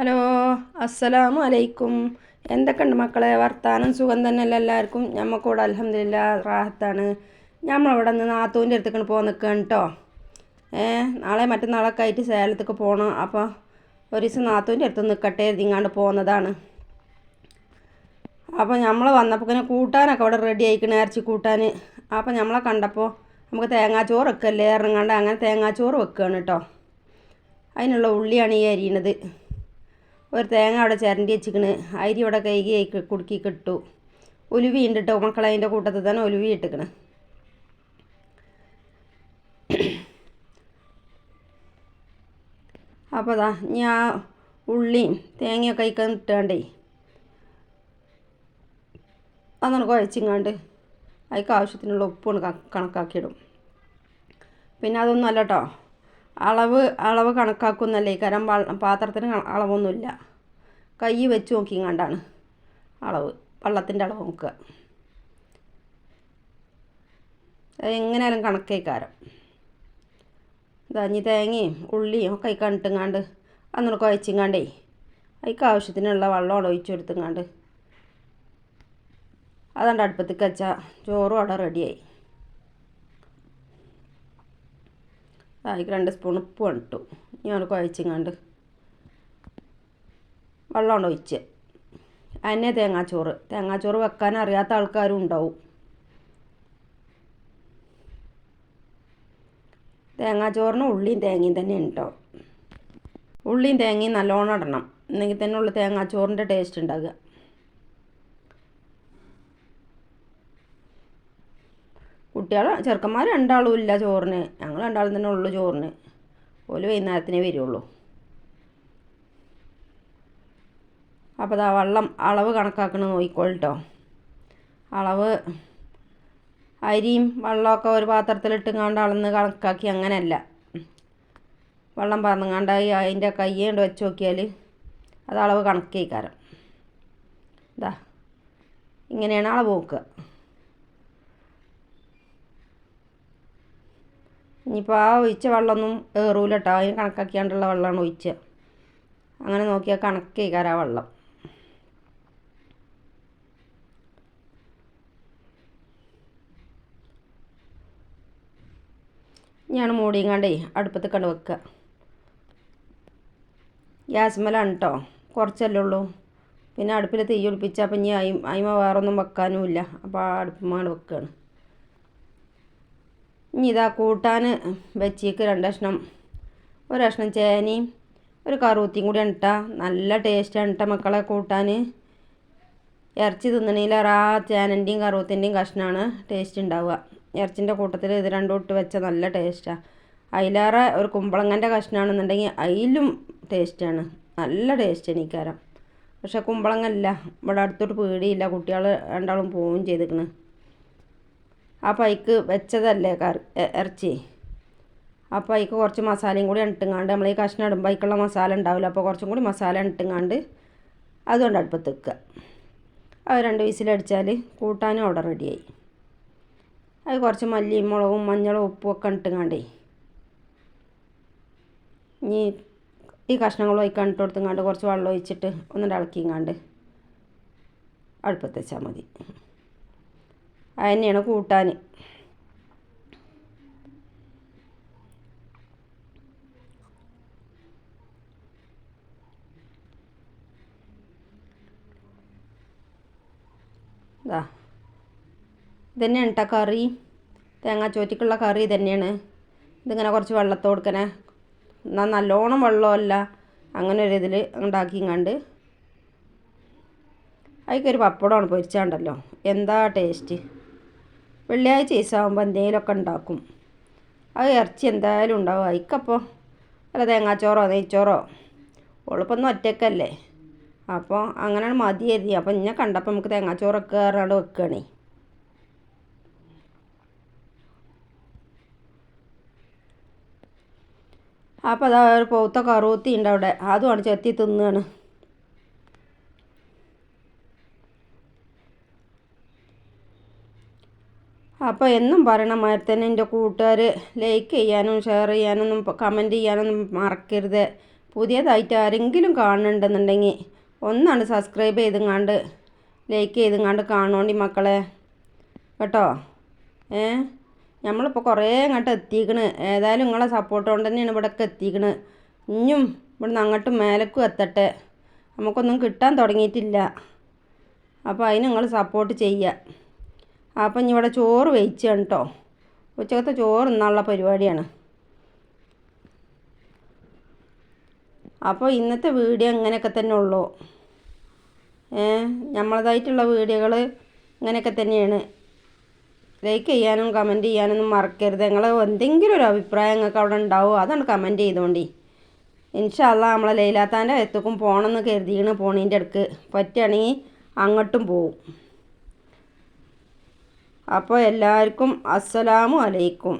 Hello അസ്സലാമു അലൈക്കും. എന്തൊക്കെയുണ്ട് മക്കളെ? വർത്താനം സുഖം തന്നെയല്ല എല്ലാവർക്കും? ഞമ്മക്കൂടെ അലഹമില്ല റാഹത്താണ്. ഞമ്മളവിടെ നിന്ന് നാത്തൂന്റെ അടുത്തേക്കാണ് പോകാൻ നിൽക്കുകയാണ് കേട്ടോ ഏ നാളെ മറ്റന്നാളൊക്കെ ആയിട്ട് സേലത്തേക്ക് പോകണം അപ്പോൾ ഒരു ദിവസം നാത്തൂന്റെ അടുത്ത് നിൽക്കട്ടെ ഇങ്ങാണ്ട് പോകുന്നതാണ് അപ്പോൾ നമ്മൾ വന്നപ്പോൾ പിന്നെ കൂട്ടാനൊക്കെ അവിടെ റെഡി ആയിക്കണ ഇറച്ചി കൂട്ടാൻ അപ്പോൾ നമ്മളെ കണ്ടപ്പോൾ നമുക്ക് തേങ്ങാച്ചോറ് വെക്കല്ലേ ഇറങ്ങാണ്ട് അങ്ങനെ തേങ്ങാച്ചോറ് വെക്കുകയാണ് കേട്ടോ അതിനുള്ള ഉള്ളിയാണ് ഈ അരിയണത്. ഒരു തേങ്ങ അവിടെ ചിരണ്ടി വെച്ചിക്കണ്. അരി ഇവിടെ കൈകി കുടുക്കി കിട്ടു ഉലുവി ഉണ്ട് കേട്ടോ മക്കളെ അതിന്റെ കൂട്ടത്തിൽ തന്നെ ഉലുവി ഇട്ടിക്കണ്. അപ്പോൾ അതാ ഞാൻ ഉള്ളിയും തേങ്ങയൊക്കെ കഴിക്കാൻ ഇട്ടാണ്ടേ. അന്നാണ് കുഴച്ചിങ്ങാണ്ട് അതിക്ക് ആവശ്യത്തിനുള്ള ഉപ്പ് കണക്കാക്കിയിടും. പിന്നെ അതൊന്നും അല്ല കേട്ടോ അളവ് അളവ് കണക്കാക്കുന്നല്ലേ? കാരണം പാത്രത്തിന് അളവൊന്നുമില്ല. കൈ വെച്ച് നോക്കിങ്ങാണ്ടാണ് അളവ് വെള്ളത്തിന്റെ അളവ് നോക്കുക. എങ്ങനെയാലും കണക്കേക്കാരം. ഇതാഞ്ഞി തേങ്ങയും ഉള്ളിയും ഒക്കെ കണ്ടിട്ടുങ്ങാണ്ട് അന്നൊരു കുഴച്ചിങ്ങാണ്ടേ അതിക്ക് ആവശ്യത്തിനുള്ള വെള്ളം ഒഴിച്ചു കൊടുത്തുങ്ങാണ്ട്. അതുകൊണ്ട് അടുപ്പത്തേക്ക് വെച്ചാൽ ചോറും അവിടെ റെഡിയായി അതിക്ക് രണ്ട് സ്പൂൺ ഉപ്പ് ഇട്ടു. ഞാൻ കുഴച്ചിങ്ങാണ്ട് വെള്ളം ഒഴിച്ച്. അതിനെ തേങ്ങാച്ചോറ്. തേങ്ങാച്ചോറ് വെക്കാൻ അറിയാത്ത ആൾക്കാരും ഉണ്ടാവും. തേങ്ങാച്ചോറിന് ഉള്ളിയും തേങ്ങയും തന്നെ ഉണ്ടോ? ഉള്ളിയും തേങ്ങയും നല്ലോണം ഇടണം. എന്നെങ്കിൽ തന്നെ ഉള്ളു തേങ്ങാച്ചോറിന്റെ ടേസ്റ്റ് ഉണ്ടാകുക കുട്ടികൾ ചെറുക്കന്മാർ രണ്ടാളും ഇല്ല ചോറിന്. ഞങ്ങൾ രണ്ടാളും തന്നെ ഉള്ളു ചോറിന്. ഓൽ വൈകുന്നേരത്തിനേ വരുള്ളൂ. അപ്പോൾ അതാ വെള്ളം അളവ് കണക്കാക്കണം നോക്കിക്കോളിട്ടോ. അളവ് അരിയും വെള്ളമൊക്കെ ഒരു പാത്രത്തിലിട്ടുങ്ങാണ്ട് അളന്ന് കണക്കാക്കി അങ്ങനെയല്ല. വെള്ളം പറന്നുങ്ങാണ്ട് അതിന്റെ കൈ കൊണ്ട് വെച്ച് നോക്കിയാൽ അത് അളവ് കണക്കേക്കാരം. ഇതാ ഇങ്ങനെയാണ് അളവ് നോക്കുക. ഇനിയിപ്പോൾ ആ ഒഴിച്ച വെള്ളമൊന്നും ഏറൂല കേട്ടോ അതിന് കണക്കാക്കിയാണ്ടുള്ള വെള്ളമാണ് ഒഴിച്ച. അങ്ങനെ നോക്കിയാൽ കണക്കേക്കാരം ആ വെള്ളം. ഞാൻ മൂടിയങ്ങാണ്ടേ അടുപ്പത്ത് കണ്ട് വെക്കുക ഗ്യാസ് ഗ്യാസ്മലാണ് കേട്ടോ കുറച്ചല്ലേ ഉള്ളൂ. പിന്നെ അടുപ്പിൽ തീ ഒളിപ്പിച്ചാൽ അപ്പം ഇനി അയി അയിമ വേറൊന്നും വെക്കാനുമില്ല അപ്പോൾ ആ അടുപ്പമാണ് വെക്കുകയാണ് ഇനി ഇതാ കൂട്ടാൻ വെച്ചേക്ക് രണ്ടഷ്ണം. ഒരു കഷ്ണം ചേനയും ഒരു കറുത്തിയും കൂടി ഇട്ട നല്ല ടേസ്റ്റാണ് ഇട്ട മക്കളെ കൂട്ടാൻ ഇറച്ചി തിന്നണേലേറെ ആ ചേനന്റെയും കറുത്തിന്റെയും കഷ്ണമാണ് ടേസ്റ്റ് ഉണ്ടാവുക ഇറച്ചിന്റെ കൂട്ടത്തിൽ ഇത് രണ്ടും ഇട്ട് വെച്ചാൽ നല്ല ടേസ്റ്റാണ് അതിലേറെ ഒരു കുമ്പളങ്ങന്റെ കഷ്ണമാണെന്നുണ്ടെങ്കിൽ അതിലും ടേസ്റ്റാണ് നല്ല ടേസ്റ്റ് എനിക്കാരം. പക്ഷെ കുമ്പളങ്ങല്ല ഇവിടെ അടുത്തോട്ട് പേടിയില്ല. കുട്ടികൾ രണ്ടാളും പോവുകയും ചെയ്തിക്കണ് ആ പൈക്ക് വെച്ചതല്ലേ ഇറച്ചി? അപ്പോൾ അതിക്ക് കുറച്ച് മസാലയും കൂടി ഇട്ടുങ്ങാണ്ട് നമ്മൾ ഈ കഷ്ണം ഇടുമ്പോൾ അതിക്കുള്ള മസാല ഉണ്ടാവില്ല അപ്പോൾ കുറച്ചും കൂടി മസാല ഇട്ടുങ്ങാണ്ട് അതുകൊണ്ട് അടുപ്പത്ത് വെക്കുക. അത് രണ്ട് വിസിലടിച്ചാൽ കൂട്ടാനും അവിടെ റെഡിയായി അത് കുറച്ച് മല്ലിയും മുളകും മഞ്ഞളും ഉപ്പും ഒക്കെ ഇട്ടുങ്ങാണ്ടേ ഇനി ഈ കഷ്ണങ്ങൾ ഒഴിക്കാൻ ഇട്ട് കൊടുത്തുങ്ങാണ്ട് കുറച്ച് വെള്ളം ഒഴിച്ചിട്ട് ഒന്ന് ഇളക്കിങ്ങാണ്ട് അടുപ്പത്ത് വെച്ചാൽ മതി. തന്നെയാണ് കൂട്ടാൻ ഇതാ ഇതന്നെയാണ് കേട്ടോ കറി. തേങ്ങാച്ചോറ്റിക്കുള്ള കറി തന്നെയാണ് ഇതിങ്ങനെ കുറച്ച് വെള്ളത്തോട് കൊടുക്കണേ. എന്നാൽ നല്ലോണം വെള്ളമല്ല. അങ്ങനെ ഒരു ഇതിൽ ഉണ്ടാക്കി കണ്ട് അതിക്കൊരു പപ്പടമാണ് പൊരിച്ചാണ്ടല്ലോ. എന്താ ടേസ്റ്റ് വെള്ളിയാഴ്ച ദിവസമാകുമ്പോൾ എന്തെങ്കിലുമൊക്കെ ഉണ്ടാക്കും. അത് ഇറച്ചി എന്തായാലും ഉണ്ടാവും. അതിക്കപ്പോൾ അല്ല തേങ്ങാച്ചോറോ നെയ്ച്ചോറോ. ഓളിപ്പൊന്നും ഒറ്റക്കല്ലേ. അപ്പോൾ അങ്ങനെയാണ് മതി കരുതി. അപ്പോൾ ഇന്നെ കണ്ടപ്പോൾ നമുക്ക് തേങ്ങാച്ചോറൊക്കെ കയറാണ്ട് വെക്കുകയാണേ അപ്പോൾ അതാ ഒരു പൗത്ത കറുത്തി ഉണ്ട് അവിടെ അതുമാണ് ചെത്തി തിന്നുകയാണ് അപ്പോൾ എന്നും പറയണ മാതിരി തന്നെ എന്റെ കൂട്ടുകാർ ലൈക്ക് ചെയ്യാനും ഷെയർ ചെയ്യാനൊന്നും കമന്റ് ചെയ്യാനൊന്നും മറക്കരുത്. പുതിയതായിട്ട് ആരെങ്കിലും കാണുന്നുണ്ടെന്നുണ്ടെങ്കിൽ ഒന്നാണ് സബ്സ്ക്രൈബ് ചെയ്തുങ്ങാണ്ട് ലൈക്ക് ചെയ്തുങ്ങാണ്ട് കാണോണ്ടി മക്കളെ. കേട്ടോ? ഏ? നമ്മളിപ്പോൾ കുറേ അങ്ങോട്ട് എത്തിക്കണ്. ഏതായാലും നിങ്ങളെ സപ്പോർട്ട് കൊണ്ട് തന്നെയാണ് ഇവിടെയൊക്കെ എത്തിക്കണ്. ഇനിയും ഇവിടുന്ന് അങ്ങോട്ട് മേലക്കും എത്തട്ടെ. നമുക്കൊന്നും കിട്ടാൻ തുടങ്ങിയിട്ടില്ല. അപ്പോൾ അതിന് നിങ്ങൾ സപ്പോർട്ട് ചെയ്യുക. അപ്പം ഇവിടെ ചോറ് വെയിച്ചാണ് കേട്ടോ ഉച്ചക്കത്തെ ചോറ് എന്നുള്ള പരിപാടിയാണ്. അപ്പോൾ ഇന്നത്തെ വീഡിയോ ഇങ്ങനെയൊക്കെ തന്നെ ഉള്ളൂ. നമ്മളതായിട്ടുള്ള വീഡിയോകൾ ഇങ്ങനെയൊക്കെ തന്നെയാണ്. ലൈക്ക് ചെയ്യാനും കമന്റ് ചെയ്യാനൊന്നും മറക്കരുത്. നിങ്ങൾ എന്തെങ്കിലും ഒരു അഭിപ്രായം നിങ്ങൾക്ക് അവിടെ ഉണ്ടാവുമോ അതാണ് കമന്റ് ചെയ്തോണ്ടി. ഇൻഷാല്ല നമ്മളെ ലൈലാത്താന്റെ എത്തുക്കും പോകണമെന്ന് കരുതിയാണ് പോണീന്റെ അടുക്ക്. പറ്റുകയാണെങ്കിൽ അങ്ങോട്ടും പോവും. അപ്പോൾ എല്ലാവർക്കും അസ്സലാമു അലൈക്കും.